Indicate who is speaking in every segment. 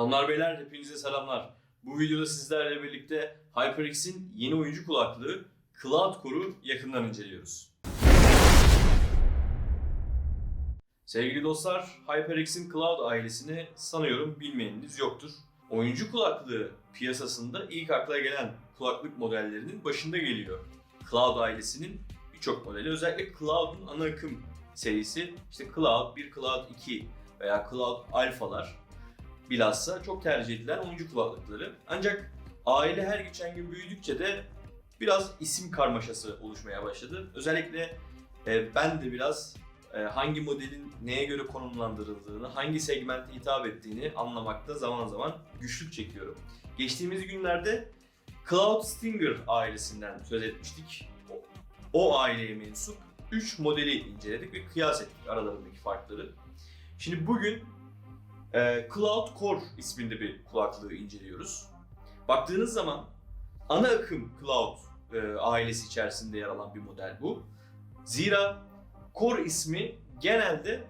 Speaker 1: Hanımlar beyler hepinize selamlar. Bu videoda sizlerle birlikte HyperX'in yeni oyuncu kulaklığı Cloud Core'u yakından inceliyoruz. Sevgili dostlar, HyperX'in Cloud ailesini sanıyorum bilmeyeniniz yoktur. Oyuncu kulaklığı piyasasında ilk akla gelen kulaklık modellerinin başında geliyor. Cloud ailesinin birçok modeli, özellikle Cloud'un ana akım serisi, işte Cloud 1, Cloud 2 veya Cloud Alpha'lar bilhassa çok tercih edilen oyuncu kulaklıkları. Ancak aile her geçen gün büyüdükçe de biraz isim karmaşası oluşmaya başladı. Özellikle e, ben de biraz e, hangi modelin neye göre konumlandırıldığını, hangi segmente hitap ettiğini anlamakta zaman zaman güçlük çekiyorum. Geçtiğimiz günlerde Cloud Stinger ailesinden söz etmiştik. O, o aileye mensup 3 modeli inceledik ve kıyas ettik aralarındaki farkları. Şimdi bugün e, Cloud Core isminde bir kulaklığı inceliyoruz. Baktığınız zaman ana akım Cloud e, ailesi içerisinde yer alan bir model bu. Zira Core ismi genelde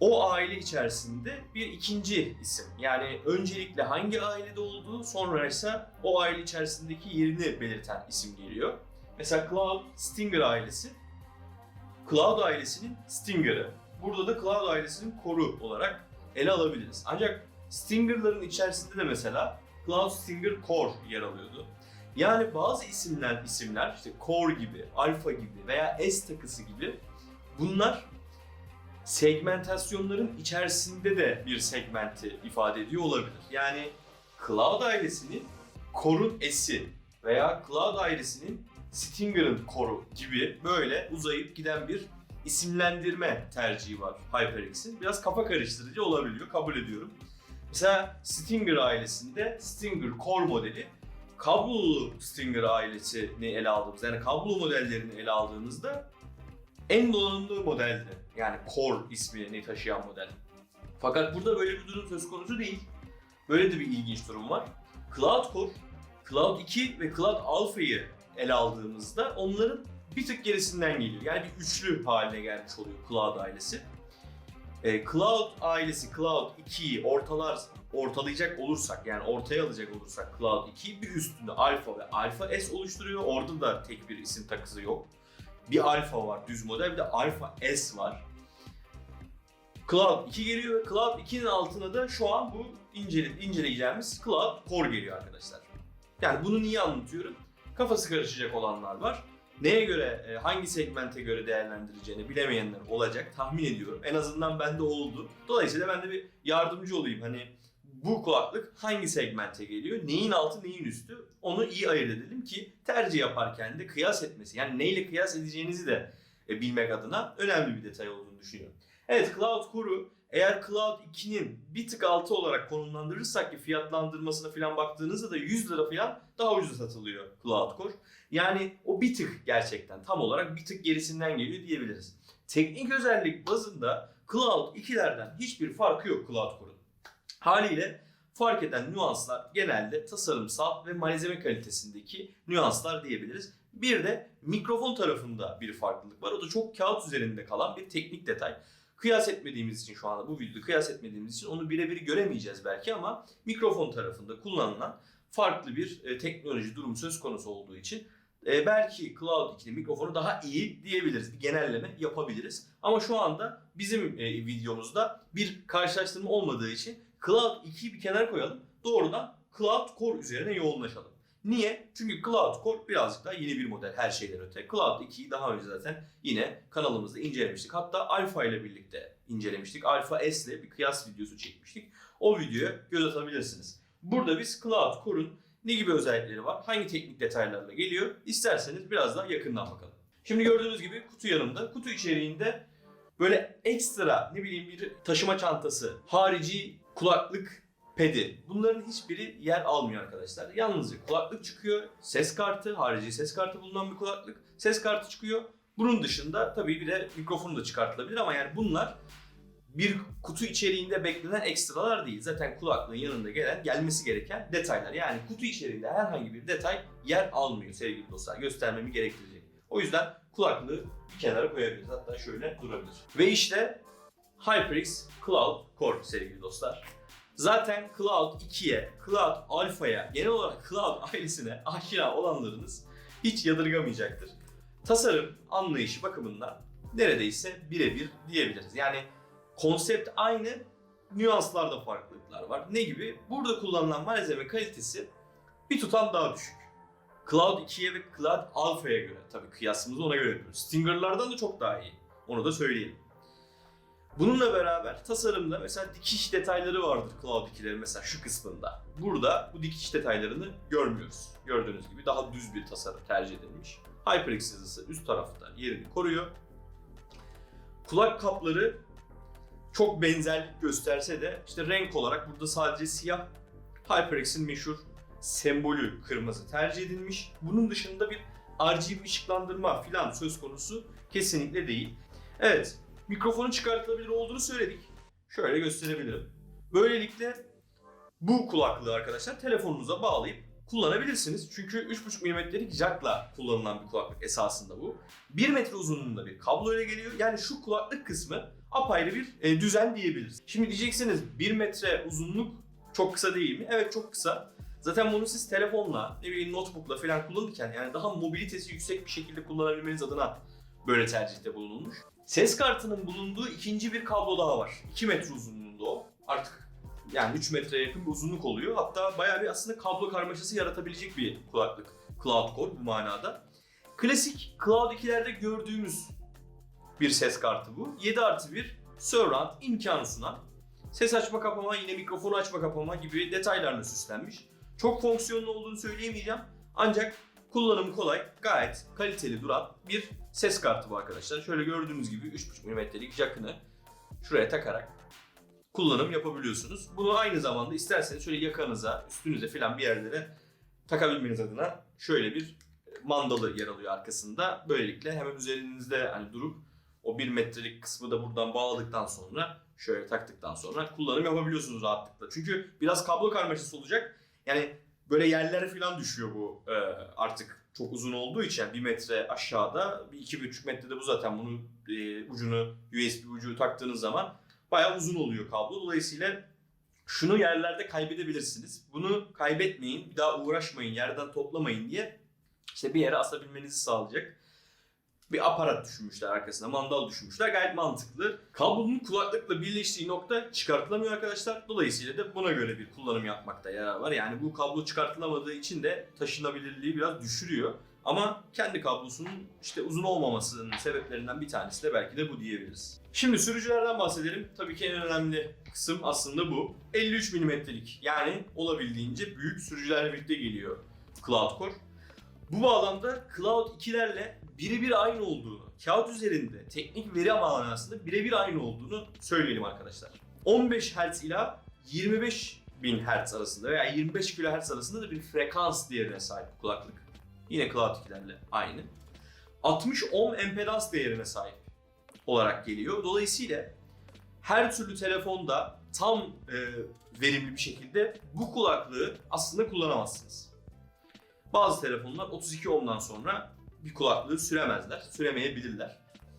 Speaker 1: o aile içerisinde bir ikinci isim. Yani öncelikle hangi ailede olduğu sonra ise o aile içerisindeki yerini belirten isim geliyor. Mesela Cloud Stinger ailesi Cloud ailesinin Stinger'ı. Burada da Cloud ailesinin Core'u olarak ele alabiliriz. Ancak Stinger'ların içerisinde de mesela Cloud Stinger Core yer alıyordu. Yani bazı isimler isimler işte Core gibi, Alpha gibi veya S takısı gibi bunlar segmentasyonların içerisinde de bir segmenti ifade ediyor olabilir. Yani Cloud ailesinin Core'un S'i veya Cloud ailesinin Stinger'ın Core'u gibi böyle uzayıp giden bir isimlendirme tercihi var HyperX'in. Biraz kafa karıştırıcı olabiliyor, kabul ediyorum. Mesela Stinger ailesinde Stinger Core modeli kablolu Stinger ailesini ele aldığımızda yani kablolu modellerini ele aldığımızda en donanımlı modeldi. Yani Core ismini taşıyan model. Fakat burada böyle bir durum söz konusu değil. Böyle de bir ilginç durum var. Cloud Core, Cloud 2 ve Cloud Alpha'yı ele aldığımızda onların bir tık gerisinden geliyor. Yani bir üçlü haline gelmiş oluyor Cloud ailesi. Ee, Cloud ailesi Cloud 2'yi ortalar ortalayacak olursak yani ortaya alacak olursak Cloud 2'yi bir üstünde Alpha ve Alpha S oluşturuyor. Orada da tek bir isim takısı yok. Bir Alpha var düz model bir de Alpha S var. Cloud 2 geliyor Cloud 2'nin altına da şu an bu incele, inceleyeceğimiz Cloud Core geliyor arkadaşlar. Yani bunu niye anlatıyorum? Kafası karışacak olanlar var neye göre, e, hangi segmente göre değerlendireceğini bilemeyenler olacak tahmin ediyorum. En azından bende oldu. Dolayısıyla ben de bir yardımcı olayım. Hani bu kulaklık hangi segmente geliyor, neyin altı neyin üstü onu iyi ayırt edelim ki tercih yaparken de kıyas etmesi yani neyle kıyas edeceğinizi de e, bilmek adına önemli bir detay olduğunu düşünüyorum. Evet Cloud Core'u eğer Cloud 2'nin bir tık altı olarak konumlandırırsak ki fiyatlandırmasına falan baktığınızda da 100 lira falan daha ucuz satılıyor Cloud Core. Yani o bir tık gerçekten tam olarak bir tık gerisinden geliyor diyebiliriz. Teknik özellik bazında Cloud 2'lerden hiçbir farkı yok Cloud Core'un. Haliyle fark eden nüanslar genelde tasarımsal ve malzeme kalitesindeki nüanslar diyebiliriz. Bir de mikrofon tarafında bir farklılık var. O da çok kağıt üzerinde kalan bir teknik detay. Kıyas etmediğimiz için şu anda bu videoda kıyas etmediğimiz için onu birebir göremeyeceğiz belki ama mikrofon tarafında kullanılan farklı bir e, teknoloji durum söz konusu olduğu için e, belki Cloud 2'nin mikrofonu daha iyi diyebiliriz. Bir genelleme yapabiliriz. Ama şu anda bizim e, videomuzda bir karşılaştırma olmadığı için Cloud 2'yi bir kenara koyalım. Doğrudan Cloud Core üzerine yoğunlaşalım. Niye? Çünkü Cloud Core birazcık daha yeni bir model her şeyden öte. Cloud 2'yi daha önce zaten yine kanalımızda incelemiştik. Hatta Alpha ile birlikte incelemiştik. Alpha S ile bir kıyas videosu çekmiştik. O videoya göz atabilirsiniz. Burada biz Cloud Core'un ne gibi özellikleri var, hangi teknik detaylarla geliyor isterseniz biraz daha yakından bakalım. Şimdi gördüğünüz gibi kutu yanımda. Kutu içeriğinde böyle ekstra ne bileyim bir taşıma çantası, harici kulaklık pedi. Bunların hiçbiri yer almıyor arkadaşlar. Yalnızca kulaklık çıkıyor, ses kartı, harici ses kartı bulunan bir kulaklık. Ses kartı çıkıyor. Bunun dışında tabii bir de mikrofonu da çıkartılabilir ama yani bunlar bir kutu içeriğinde beklenen ekstralar değil. Zaten kulaklığın yanında gelen, gelmesi gereken detaylar. Yani kutu içeriğinde herhangi bir detay yer almıyor sevgili dostlar. Göstermemi gerektirecek. O yüzden kulaklığı bir kenara koyabiliriz. Hatta şöyle durabilir. Ve işte HyperX Cloud Core sevgili dostlar. Zaten Cloud 2'ye, Cloud Alpha'ya, genel olarak Cloud ailesine aşina olanlarınız hiç yadırgamayacaktır. Tasarım anlayışı bakımından neredeyse birebir diyebiliriz. Yani konsept aynı, nüanslarda farklılıklar var. Ne gibi? Burada kullanılan malzeme kalitesi bir tutam daha düşük. Cloud 2'ye ve Cloud Alpha'ya göre tabii kıyasımızı ona göre yapıyoruz. Stinger'lardan da çok daha iyi. Onu da söyleyelim. Bununla beraber tasarımda mesela dikiş detayları vardır Cloud 2'lerin mesela şu kısmında. Burada bu dikiş detaylarını görmüyoruz. Gördüğünüz gibi daha düz bir tasarım tercih edilmiş. HyperX yazısı üst tarafta yerini koruyor. Kulak kapları çok benzerlik gösterse de işte renk olarak burada sadece siyah HyperX'in meşhur sembolü kırmızı tercih edilmiş. Bunun dışında bir RGB ışıklandırma filan söz konusu kesinlikle değil. Evet, mikrofonun çıkartılabilir olduğunu söyledik. Şöyle gösterebilirim. Böylelikle bu kulaklığı arkadaşlar telefonunuza bağlayıp kullanabilirsiniz. Çünkü 3.5 mm'lik jackla kullanılan bir kulaklık esasında bu. 1 metre uzunluğunda bir kablo ile geliyor. Yani şu kulaklık kısmı apayrı bir e, düzen diyebiliriz. Şimdi diyeceksiniz 1 metre uzunluk çok kısa değil mi? Evet çok kısa. Zaten bunu siz telefonla, ne bileyim notebookla falan kullanırken yani daha mobilitesi yüksek bir şekilde kullanabilmeniz adına böyle tercihte bulunulmuş. Ses kartının bulunduğu ikinci bir kablo daha var. 2 metre uzunluğunda o. Artık yani 3 metreye yakın bir uzunluk oluyor. Hatta bayağı bir aslında kablo karmaşası yaratabilecek bir kulaklık. Cloud Core bu manada. Klasik Cloud 2'lerde gördüğümüz bir ses kartı bu. 7 artı 1 surround imkanı sunan. Ses açma kapama, yine mikrofonu açma kapama gibi detaylarla süslenmiş. Çok fonksiyonlu olduğunu söyleyemeyeceğim. Ancak kullanımı kolay, gayet kaliteli duran bir ses kartı bu arkadaşlar. Şöyle gördüğünüz gibi 3.5 mm'lik jackını şuraya takarak kullanım yapabiliyorsunuz. Bunu aynı zamanda isterseniz şöyle yakanıza, üstünüze falan bir yerlere takabilmeniz adına şöyle bir mandalı yer alıyor arkasında. Böylelikle hemen üzerinizde hani durup o 1 metrelik kısmı da buradan bağladıktan sonra şöyle taktıktan sonra kullanım yapabiliyorsunuz rahatlıkla. Çünkü biraz kablo karmaşası olacak. Yani böyle yerlere falan düşüyor bu e, artık çok uzun olduğu için yani bir metre aşağıda bir iki buçuk metrede bu zaten bunu e, ucunu USB ucu taktığınız zaman bayağı uzun oluyor kablo. Dolayısıyla şunu yerlerde kaybedebilirsiniz. Bunu kaybetmeyin, bir daha uğraşmayın, yerden toplamayın diye işte bir yere asabilmenizi sağlayacak bir aparat düşünmüşler arkasına, mandal düşünmüşler. Gayet mantıklı. Kablonun kulaklıkla birleştiği nokta çıkartılamıyor arkadaşlar. Dolayısıyla da buna göre bir kullanım yapmakta yarar var. Yani bu kablo çıkartılamadığı için de taşınabilirliği biraz düşürüyor. Ama kendi kablosunun işte uzun olmamasının sebeplerinden bir tanesi de belki de bu diyebiliriz. Şimdi sürücülerden bahsedelim. Tabii ki en önemli kısım aslında bu. 53 mm'lik yani olabildiğince büyük sürücülerle birlikte geliyor Cloud Core. Bu bağlamda Cloud 2'lerle birebir aynı olduğunu, kağıt üzerinde teknik veri manasında birebir aynı olduğunu söyleyelim arkadaşlar. 15 Hz ila 25 bin Hz arasında veya 25 kHz arasında da bir frekans değerine sahip kulaklık. Yine Cloud 2'lerle aynı. 60 ohm empedans değerine sahip olarak geliyor. Dolayısıyla her türlü telefonda tam e, verimli bir şekilde bu kulaklığı aslında kullanamazsınız. Bazı telefonlar 32 ohm'dan sonra bir kulaklığı süremezler, süremeyebilirler.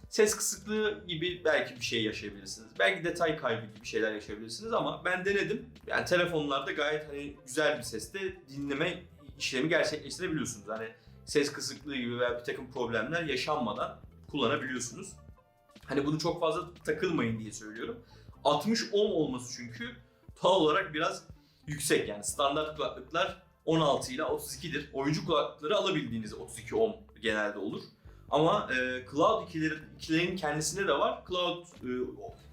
Speaker 1: Ses kısıklığı gibi belki bir şey yaşayabilirsiniz. Belki detay kaybı gibi şeyler yaşayabilirsiniz ama ben denedim. Yani telefonlarda gayet hani güzel bir seste dinleme işlemi gerçekleştirebiliyorsunuz. Hani ses kısıklığı gibi veya bir takım problemler yaşanmadan kullanabiliyorsunuz. Hani bunu çok fazla takılmayın diye söylüyorum. 60 ohm olması çünkü doğal olarak biraz yüksek yani standart kulaklıklar 16 ile 32'dir. Oyuncu kulaklıkları alabildiğiniz 32 ohm genelde olur. Ama e, Cloud 2'lerin, 2'lerin kendisinde de var. Cloud e,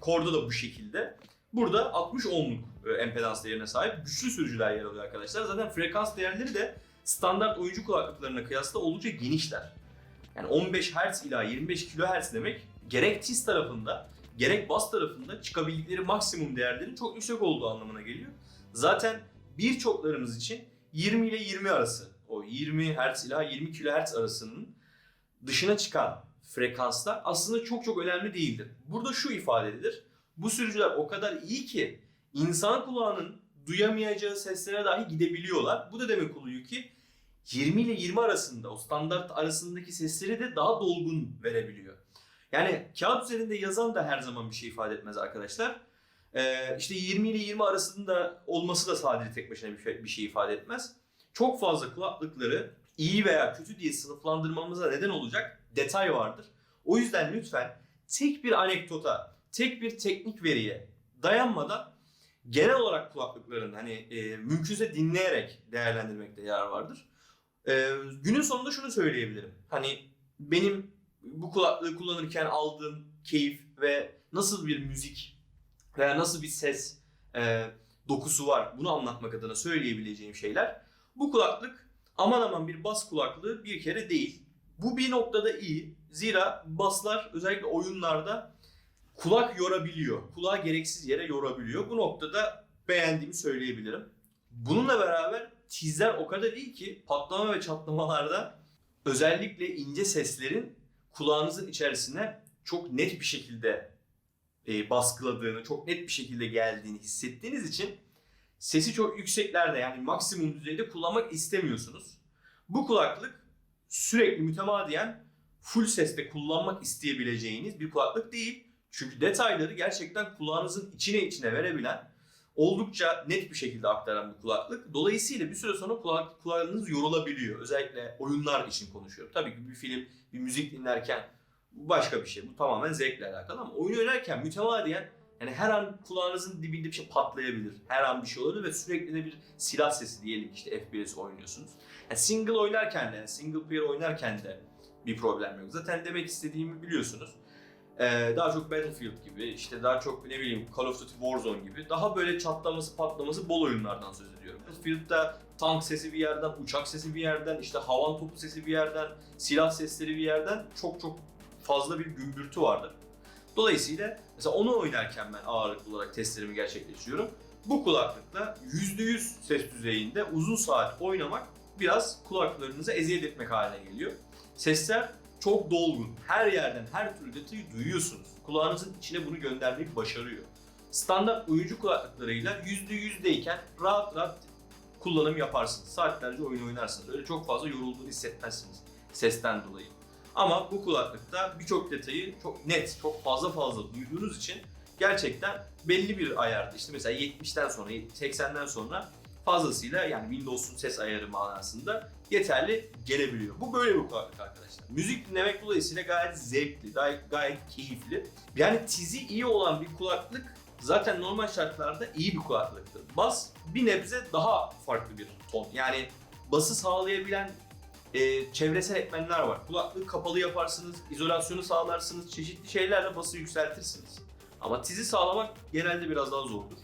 Speaker 1: Core'da da bu şekilde. Burada 60 ohmluk e, empedans değerine sahip güçlü sürücüler yer alıyor arkadaşlar. Zaten frekans değerleri de standart oyuncu kulaklıklarına kıyasla oldukça genişler. Yani 15 Hz ila 25 kHz demek gerek tiz tarafında gerek bas tarafında çıkabildikleri maksimum değerlerin çok yüksek olduğu anlamına geliyor. Zaten birçoklarımız için 20 ile 20 arası o 20 Hz ila 20 kHz arasının dışına çıkan frekanslar aslında çok çok önemli değildir. Burada şu ifade edilir. Bu sürücüler o kadar iyi ki insan kulağının duyamayacağı seslere dahi gidebiliyorlar. Bu da demek oluyor ki 20 ile 20 arasında o standart arasındaki sesleri de daha dolgun verebiliyor. Yani kağıt üzerinde yazan da her zaman bir şey ifade etmez arkadaşlar. Ee, işte 20 ile 20 arasında olması da sadece tek başına bir şey, ifade etmez. Çok fazla kulaklıkları iyi veya kötü diye sınıflandırmamıza neden olacak detay vardır. O yüzden lütfen tek bir anekdota, tek bir teknik veriye dayanmadan genel olarak kulaklıkların hani e, mümkünse dinleyerek değerlendirmekte yarar vardır. E, günün sonunda şunu söyleyebilirim. Hani benim bu kulaklığı kullanırken aldığım keyif ve nasıl bir müzik veya nasıl bir ses e, dokusu var bunu anlatmak adına söyleyebileceğim şeyler. Bu kulaklık aman aman bir bas kulaklığı bir kere değil. Bu bir noktada iyi. Zira baslar özellikle oyunlarda kulak yorabiliyor. Kulağı gereksiz yere yorabiliyor. Bu noktada beğendiğimi söyleyebilirim. Bununla beraber tizler o kadar iyi ki patlama ve çatlamalarda özellikle ince seslerin kulağınızın içerisine çok net bir şekilde e, baskıladığını, çok net bir şekilde geldiğini hissettiğiniz için sesi çok yükseklerde yani maksimum düzeyde kullanmak istemiyorsunuz. Bu kulaklık sürekli mütemadiyen full seste kullanmak isteyebileceğiniz bir kulaklık değil. Çünkü detayları gerçekten kulağınızın içine içine verebilen, oldukça net bir şekilde aktaran bir kulaklık. Dolayısıyla bir süre sonra kulak, kulağınız yorulabiliyor. Özellikle oyunlar için konuşuyorum. Tabii ki bir film, bir müzik dinlerken başka bir şey. Bu tamamen zevkle alakalı ama oyun oynarken mütemadiyen yani her an kulağınızın dibinde bir şey patlayabilir. Her an bir şey olabilir ve sürekli de bir silah sesi diyelim işte FPS oynuyorsunuz. Yani single oynarken de, yani single player oynarken de bir problem yok. Zaten demek istediğimi biliyorsunuz. Ee, daha çok Battlefield gibi, işte daha çok ne bileyim Call of Duty Warzone gibi daha böyle çatlaması patlaması bol oyunlardan söz ediyorum. Battlefield'da tank sesi bir yerden, uçak sesi bir yerden, işte havan topu sesi bir yerden, silah sesleri bir yerden çok çok fazla bir gümbürtü vardır. Dolayısıyla mesela onu oynarken ben ağırlıklı olarak testlerimi gerçekleştiriyorum. Bu kulaklıkla %100 ses düzeyinde uzun saat oynamak biraz kulaklarınıza eziyet etmek haline geliyor. Sesler çok dolgun. Her yerden her türlü detayı duyuyorsunuz. Kulağınızın içine bunu göndermeyi başarıyor. Standart oyuncu kulaklıklarıyla %100'deyken rahat rahat kullanım yaparsınız. Saatlerce oyun oynarsınız. Öyle çok fazla yorulduğunu hissetmezsiniz sesten dolayı. Ama bu kulaklıkta birçok detayı çok net, çok fazla fazla duyduğunuz için gerçekten belli bir ayarda işte mesela 70'ten sonra, 80'den sonra fazlasıyla yani Windows'un ses ayarı manasında yeterli gelebiliyor. Bu böyle bir kulaklık arkadaşlar. Müzik dinlemek dolayısıyla gayet zevkli, gayet, gayet keyifli. Yani tizi iyi olan bir kulaklık zaten normal şartlarda iyi bir kulaklıktır. Bas bir nebze daha farklı bir ton. Yani bası sağlayabilen e, çevresel etmenler var. Kulaklığı kapalı yaparsınız, izolasyonu sağlarsınız, çeşitli şeylerle bası yükseltirsiniz. Ama tizi sağlamak genelde biraz daha zordur.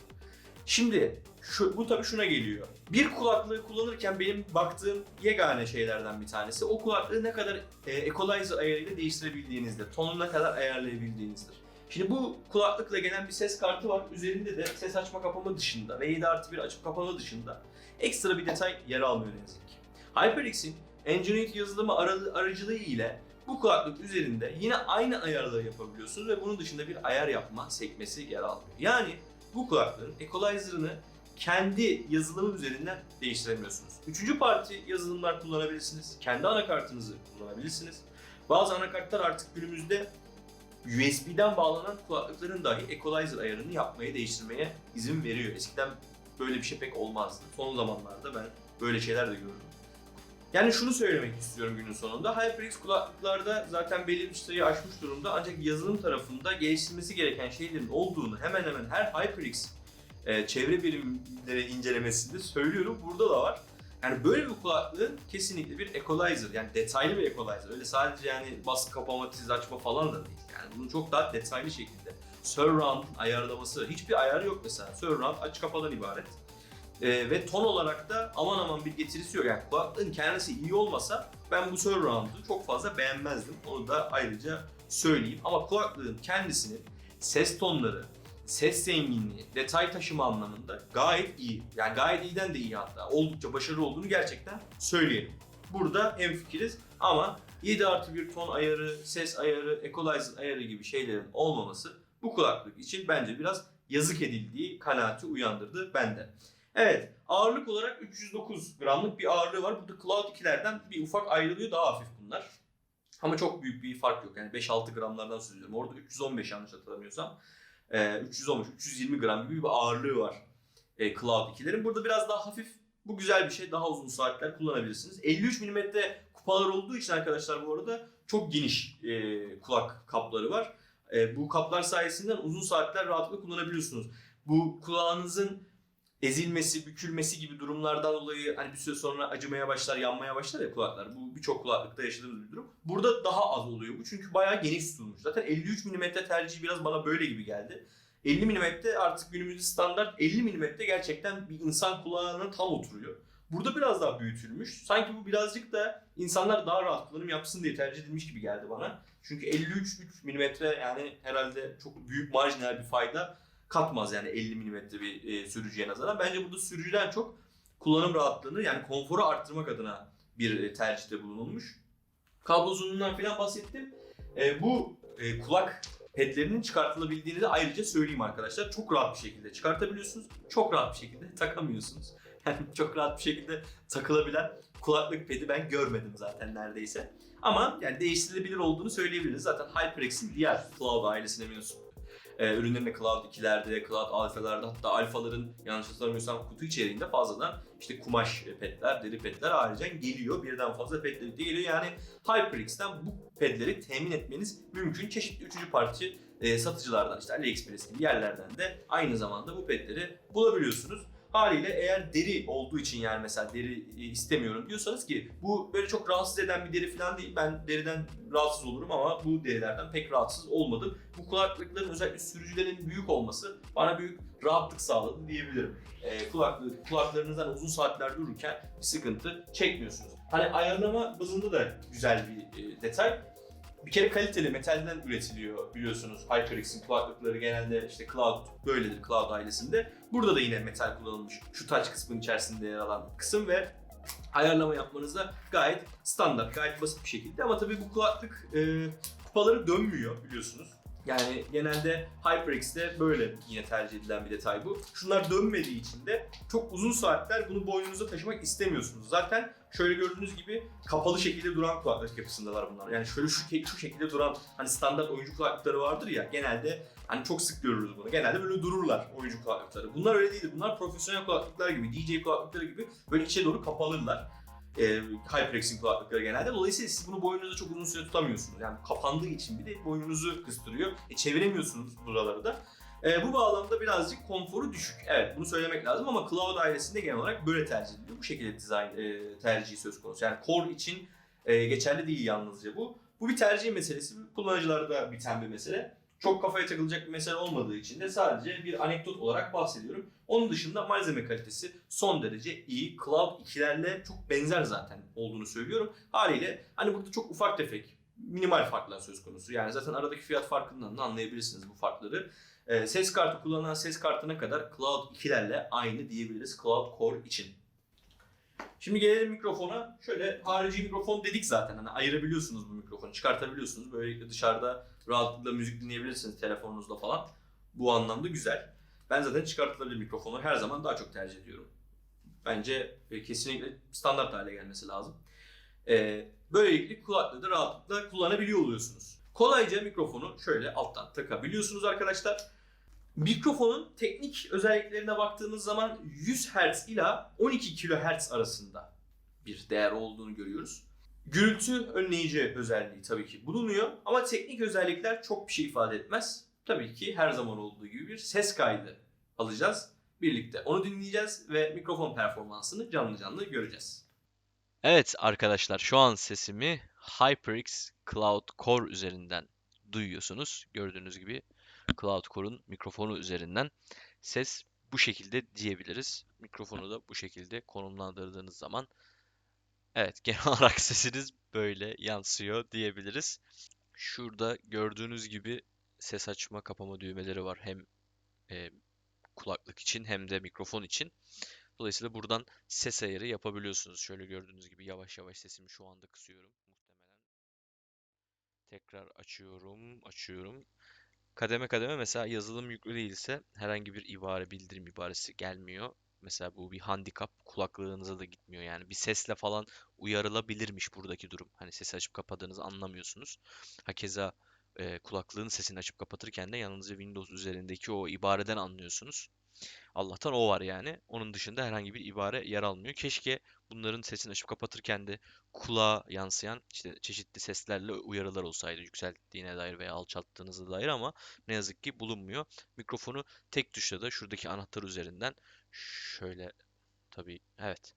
Speaker 1: Şimdi şu, bu tabii şuna geliyor. Bir kulaklığı kullanırken benim baktığım yegane şeylerden bir tanesi o kulaklığı ne kadar e, equalizer ayarıyla değiştirebildiğinizdir. Tonunu ne kadar ayarlayabildiğinizdir. Şimdi bu kulaklıkla gelen bir ses kartı var. Üzerinde de ses açma kapama dışında ve 7 artı 1 açıp kapama dışında ekstra bir detay yer almıyor ne yazık ki. HyperX'in Nginx yazılımı ara- aracılığı ile bu kulaklık üzerinde yine aynı ayarları yapabiliyorsunuz ve bunun dışında bir ayar yapma sekmesi yer almıyor. Yani bu kulaklığın equalizer'ını kendi yazılımı üzerinden değiştiremiyorsunuz. Üçüncü parti yazılımlar kullanabilirsiniz. Kendi anakartınızı kullanabilirsiniz. Bazı anakartlar artık günümüzde USB'den bağlanan kulaklıkların dahi equalizer ayarını yapmaya, değiştirmeye izin veriyor. Eskiden böyle bir şey pek olmazdı. Son zamanlarda ben böyle şeyler de gördüm. Yani şunu söylemek istiyorum günün sonunda. HyperX kulaklıklarda zaten belli bir sayıyı aşmış durumda ancak yazılım tarafında geliştirilmesi gereken şeylerin olduğunu hemen hemen her HyperX e, çevre birimleri incelemesinde söylüyorum. Burada da var. Yani böyle bir kulaklığın kesinlikle bir equalizer yani detaylı bir equalizer. Öyle sadece yani baskı kapama, tiz açma falan da değil. Yani bunun çok daha detaylı şekilde. Surround ayarlaması, hiçbir ayarı yok mesela. Surround aç kapadan ibaret. Ee, ve ton olarak da aman aman bir getirisi yok. Yani kulaklığın kendisi iyi olmasa ben bu surround'u çok fazla beğenmezdim. Onu da ayrıca söyleyeyim. Ama kulaklığın kendisinin ses tonları, ses zenginliği, detay taşıma anlamında gayet iyi. Yani gayet iyiden de iyi hatta. Oldukça başarılı olduğunu gerçekten söyleyelim. Burada hemfikiriz ama 7 artı bir ton ayarı, ses ayarı, equalizer ayarı gibi şeylerin olmaması bu kulaklık için bence biraz yazık edildiği kanaati uyandırdı bende. Evet, ağırlık olarak 309 gramlık bir ağırlığı var. Burada Cloud 2'lerden bir ufak ayrılıyor, daha hafif bunlar. Ama çok büyük bir fark yok. Yani 5-6 gramlardan söz ediyorum. Orada 315 yanlış hatırlamıyorsam. e, 315 320 gram gibi bir ağırlığı var e, Cloud 2'lerin. Burada biraz daha hafif. Bu güzel bir şey. Daha uzun saatler kullanabilirsiniz. 53 mm kupalar olduğu için arkadaşlar bu arada çok geniş e, kulak kapları var. E, bu kaplar sayesinde uzun saatler rahatlıkla kullanabiliyorsunuz. Bu kulağınızın ezilmesi, bükülmesi gibi durumlardan dolayı hani bir süre sonra acımaya başlar, yanmaya başlar ya kulaklar. Bu birçok kulaklıkta yaşadığımız bir durum. Burada daha az oluyor bu çünkü bayağı geniş tutulmuş. Zaten 53 mm tercihi biraz bana böyle gibi geldi. 50 mm artık günümüzde standart 50 mm gerçekten bir insan kulağına tam oturuyor. Burada biraz daha büyütülmüş. Sanki bu birazcık da insanlar daha rahat kullanım yapsın diye tercih edilmiş gibi geldi bana. Çünkü 53 mm yani herhalde çok büyük marjinal bir fayda katmaz yani 50 mm bir e, sürücüye nazaran. Bence burada sürücüden çok kullanım rahatlığını yani konforu arttırmak adına bir e, tercihte bulunulmuş. Kablo uzunluğundan falan bahsettim. E, bu e, kulak pedlerinin çıkartılabildiğini de ayrıca söyleyeyim arkadaşlar. Çok rahat bir şekilde çıkartabiliyorsunuz. Çok rahat bir şekilde takamıyorsunuz. Yani çok rahat bir şekilde takılabilen kulaklık pedi ben görmedim zaten neredeyse. Ama yani değiştirilebilir olduğunu söyleyebiliriz. Zaten HyperX'in diğer Cloud ailesine mensup e, ürünlerinde Cloud 2'lerde, Cloud Alpha'larda hatta Alpha'ların yanlış hatırlamıyorsam kutu içeriğinde fazladan işte kumaş petler, deri petler ayrıca geliyor. Birden fazla petler de geliyor. Yani HyperX'ten bu pedleri temin etmeniz mümkün. Çeşitli üçüncü parti e, satıcılardan işte AliExpress gibi yerlerden de aynı zamanda bu petleri bulabiliyorsunuz. Haliyle eğer deri olduğu için yani mesela deri e, istemiyorum diyorsanız ki bu böyle çok rahatsız eden bir deri falan değil. Ben deriden rahatsız olurum ama bu derilerden pek rahatsız olmadım. Bu kulaklıkların özellikle sürücülerin büyük olması bana büyük rahatlık sağladı diyebilirim. E, kulaklık, kulaklarınızdan uzun saatler dururken bir sıkıntı çekmiyorsunuz. Hani ayarlama bazında da güzel bir e, detay bir kere kaliteli metalden üretiliyor biliyorsunuz. HyperX'in kulaklıkları genelde işte Cloud böyledir Cloud ailesinde. Burada da yine metal kullanılmış. Şu touch kısmın içerisinde yer alan kısım ve ayarlama yapmanız da gayet standart, gayet basit bir şekilde. Ama tabii bu kulaklık e, kupaları dönmüyor biliyorsunuz. Yani genelde HyperX'te böyle yine tercih edilen bir detay bu. Şunlar dönmediği için de çok uzun saatler bunu boynunuzda taşımak istemiyorsunuz. Zaten şöyle gördüğünüz gibi kapalı şekilde duran kulaklık yapısındalar bunlar. Yani şöyle şu, şu şekilde duran hani standart oyuncu kulaklıkları vardır ya genelde hani çok sık görürüz bunu. Genelde böyle dururlar oyuncu kulaklıkları. Bunlar öyle değil. Bunlar profesyonel kulaklıklar gibi, DJ kulaklıkları gibi böyle içe doğru kapalırlar e, HyperX'in kulaklıkları genelde. Dolayısıyla siz bunu boynunuzda çok uzun süre tutamıyorsunuz. Yani kapandığı için bir de boynunuzu kıstırıyor. E, çeviremiyorsunuz buraları da. E, bu bağlamda birazcık konforu düşük. Evet bunu söylemek lazım ama Cloud ailesinde genel olarak böyle tercih ediliyor. Bu şekilde dizayn e, tercihi söz konusu. Yani Core için e, geçerli değil yalnızca bu. Bu bir tercih meselesi. Kullanıcılarda biten bir mesele çok kafaya takılacak bir mesele olmadığı için de sadece bir anekdot olarak bahsediyorum. Onun dışında malzeme kalitesi son derece iyi. Cloud 2'lerle çok benzer zaten olduğunu söylüyorum. Haliyle hani burada çok ufak tefek minimal farklar söz konusu. Yani zaten aradaki fiyat farkından da anlayabilirsiniz bu farkları. Ee, ses kartı kullanan ses kartına kadar Cloud 2'lerle aynı diyebiliriz Cloud Core için. Şimdi gelelim mikrofona. Şöyle harici mikrofon dedik zaten. Hani ayırabiliyorsunuz bu mikrofonu, çıkartabiliyorsunuz. Böylelikle dışarıda rahatlıkla müzik dinleyebilirsiniz telefonunuzda falan. Bu anlamda güzel. Ben zaten çıkartılabilir mikrofonu her zaman daha çok tercih ediyorum. Bence e, kesinlikle standart hale gelmesi lazım. Ee, böylelikle kulaklığı da rahatlıkla kullanabiliyor oluyorsunuz. Kolayca mikrofonu şöyle alttan takabiliyorsunuz arkadaşlar. Mikrofonun teknik özelliklerine baktığımız zaman 100 Hz ila 12 kHz arasında bir değer olduğunu görüyoruz. Gürültü önleyici özelliği tabii ki bulunuyor ama teknik özellikler çok bir şey ifade etmez. Tabii ki her zaman olduğu gibi bir ses kaydı alacağız. Birlikte onu dinleyeceğiz ve mikrofon performansını canlı canlı göreceğiz.
Speaker 2: Evet arkadaşlar şu an sesimi HyperX Cloud Core üzerinden duyuyorsunuz. Gördüğünüz gibi Cloud Core'un mikrofonu üzerinden ses bu şekilde diyebiliriz. Mikrofonu da bu şekilde konumlandırdığınız zaman evet genel olarak sesiniz böyle yansıyor diyebiliriz. Şurada gördüğünüz gibi ses açma kapama düğmeleri var. Hem e, kulaklık için hem de mikrofon için. Dolayısıyla buradan ses ayarı yapabiliyorsunuz. Şöyle gördüğünüz gibi yavaş yavaş sesimi şu anda kısıyorum. Muhtemelen tekrar açıyorum, açıyorum. Kademe kademe mesela yazılım yüklü değilse herhangi bir ibare, bildirim ibaresi gelmiyor. Mesela bu bir handikap kulaklığınıza da gitmiyor yani bir sesle falan uyarılabilirmiş buradaki durum. Hani sesi açıp kapadığınızı anlamıyorsunuz. Hakeza e, kulaklığın sesini açıp kapatırken de yalnızca Windows üzerindeki o ibareden anlıyorsunuz. Allah'tan o var yani. Onun dışında herhangi bir ibare yer almıyor. Keşke bunların sesini açıp kapatırken de kulağa yansıyan işte çeşitli seslerle uyarılar olsaydı yükselttiğine dair veya alçalttığınıza dair ama ne yazık ki bulunmuyor. Mikrofonu tek tuşla da şuradaki anahtar üzerinden şöyle tabii evet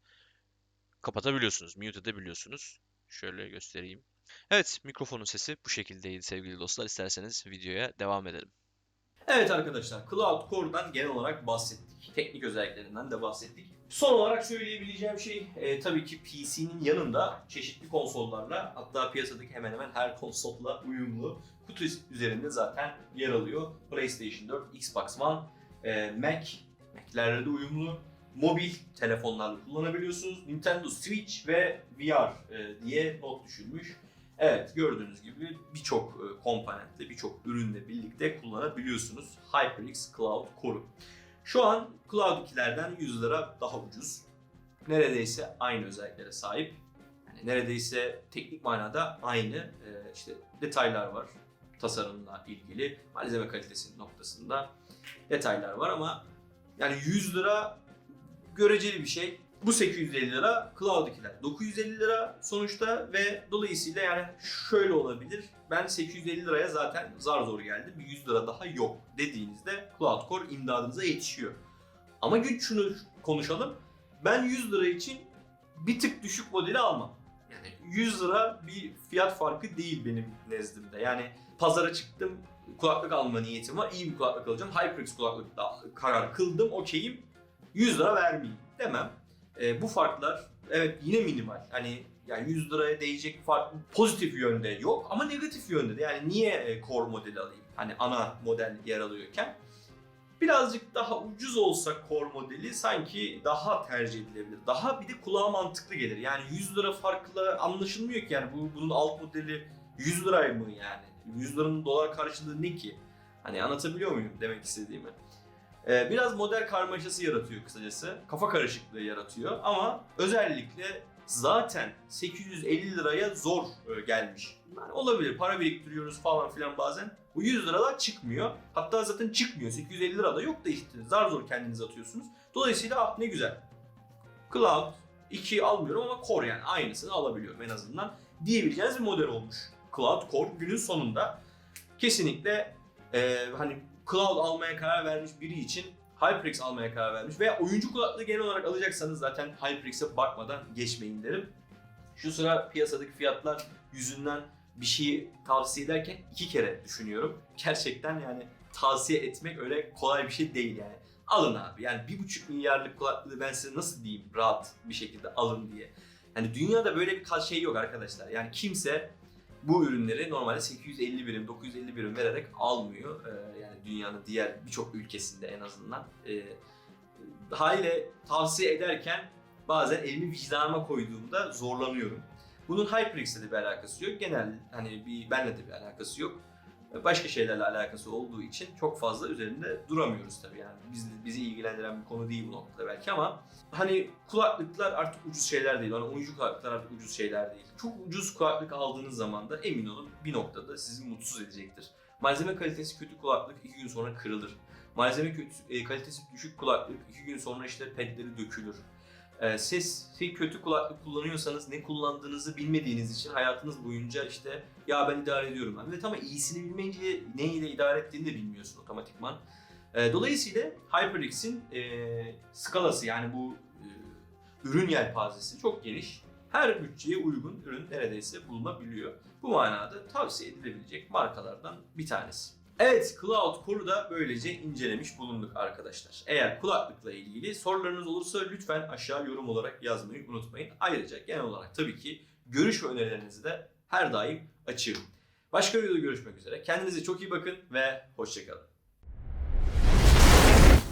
Speaker 2: kapatabiliyorsunuz, mute edebiliyorsunuz. Şöyle göstereyim. Evet, mikrofonun sesi bu şekildeydi sevgili dostlar. İsterseniz videoya devam edelim.
Speaker 1: Evet arkadaşlar Cloud Core'dan genel olarak bahsettik. Teknik özelliklerinden de bahsettik. Son olarak söyleyebileceğim şey e, tabii ki PC'nin yanında çeşitli konsollarla hatta piyasadaki hemen hemen her konsolla uyumlu kutu üzerinde zaten yer alıyor. PlayStation 4, Xbox One, e, Mac, Mac'lerle de uyumlu. Mobil telefonlarla kullanabiliyorsunuz. Nintendo Switch ve VR e, diye not düşülmüş. Evet gördüğünüz gibi birçok e, komponentle, birçok ürünle birlikte kullanabiliyorsunuz HyperX Cloud Core'u. Şu an Cloud 2'lerden 100 lira daha ucuz. Neredeyse aynı özelliklere sahip. Yani neredeyse teknik manada aynı e, işte detaylar var. Tasarımla ilgili, malzeme kalitesi noktasında detaylar var ama yani 100 lira göreceli bir şey. Bu 850 lira Cloud 2'ler 950 lira sonuçta ve dolayısıyla yani şöyle olabilir. Ben 850 liraya zaten zar zor geldim. Bir 100 lira daha yok dediğinizde Cloud Core imdadınıza yetişiyor. Ama güç şunu konuşalım. Ben 100 lira için bir tık düşük modeli almam. Yani 100 lira bir fiyat farkı değil benim nezdimde. Yani pazara çıktım kulaklık alma niyetim var. İyi bir kulaklık alacağım. HyperX kulaklıkta karar kıldım. Okeyim. 100 lira vermeyeyim demem. E, bu farklar evet yine minimal. Hani yani 100 liraya değecek fark pozitif yönde yok ama negatif yönde de. Yani niye e, core modeli alayım? Hani ana model yer alıyorken. Birazcık daha ucuz olsa core modeli sanki daha tercih edilebilir. Daha bir de kulağa mantıklı gelir. Yani 100 lira farklı anlaşılmıyor ki yani bu bunun alt modeli 100 lira mı yani? 100 liranın dolar karşılığı ne ki? Hani anlatabiliyor muyum demek istediğimi? Ee, biraz model karmaşası yaratıyor kısacası. Kafa karışıklığı yaratıyor ama özellikle zaten 850 liraya zor e, gelmiş. Yani olabilir para biriktiriyoruz falan filan bazen. Bu 100 liralar çıkmıyor. Hatta zaten çıkmıyor. 850 lira da yok da işte zar zor kendiniz atıyorsunuz. Dolayısıyla ah ne güzel. Cloud 2 almıyorum ama Core yani aynısını alabiliyorum en azından diyebileceğiniz bir model olmuş. Cloud Core günün sonunda kesinlikle e, hani Cloud almaya karar vermiş biri için HyperX almaya karar vermiş veya oyuncu kulaklığı genel olarak alacaksanız zaten HyperX'e bakmadan geçmeyin derim. Şu sıra piyasadaki fiyatlar yüzünden bir şeyi tavsiye ederken iki kere düşünüyorum. Gerçekten yani tavsiye etmek öyle kolay bir şey değil yani. Alın abi yani bir buçuk milyarlık kulaklığı ben size nasıl diyeyim rahat bir şekilde alın diye. Yani dünyada böyle bir şey yok arkadaşlar. Yani kimse bu ürünleri normalde 850 birim, 950 birim vererek almıyor. Ee, yani dünyanın diğer birçok ülkesinde en azından. Ee, tavsiye ederken bazen elimi vicdanıma koyduğumda zorlanıyorum. Bunun HyperX'le de bir alakası yok. Genel hani bir benle de bir alakası yok. Başka şeylerle alakası olduğu için çok fazla üzerinde duramıyoruz tabii yani. Biz, bizi ilgilendiren bir konu değil bu noktada belki ama hani kulaklıklar artık ucuz şeyler değil. Hani oyuncu kulaklıklar artık ucuz şeyler değil. Çok ucuz kulaklık aldığınız zaman da emin olun bir noktada sizi mutsuz edecektir. Malzeme kalitesi kötü kulaklık iki gün sonra kırılır. Malzeme kötü, e, kalitesi düşük kulaklık iki gün sonra işte pedleri dökülür. E, sesi kötü kulaklık kullanıyorsanız ne kullandığınızı bilmediğiniz için hayatınız boyunca işte ya ben idare ediyorum ben. Evet ama iyisini bilmeyince neyle idare ettiğini de bilmiyorsun otomatikman. E, dolayısıyla HyperX'in e, skalası yani bu e, ürün yelpazesi çok geniş. Her bütçeye uygun ürün neredeyse bulunabiliyor. Bu manada tavsiye edilebilecek markalardan bir tanesi. Evet, Cloud Core'u da böylece incelemiş bulunduk arkadaşlar. Eğer kulaklıkla ilgili sorularınız olursa lütfen aşağı yorum olarak yazmayı unutmayın. Ayrıca genel olarak tabii ki görüş ve önerilerinizi de her daim açığım. Başka videoda görüşmek üzere. Kendinize çok iyi bakın ve hoşçakalın.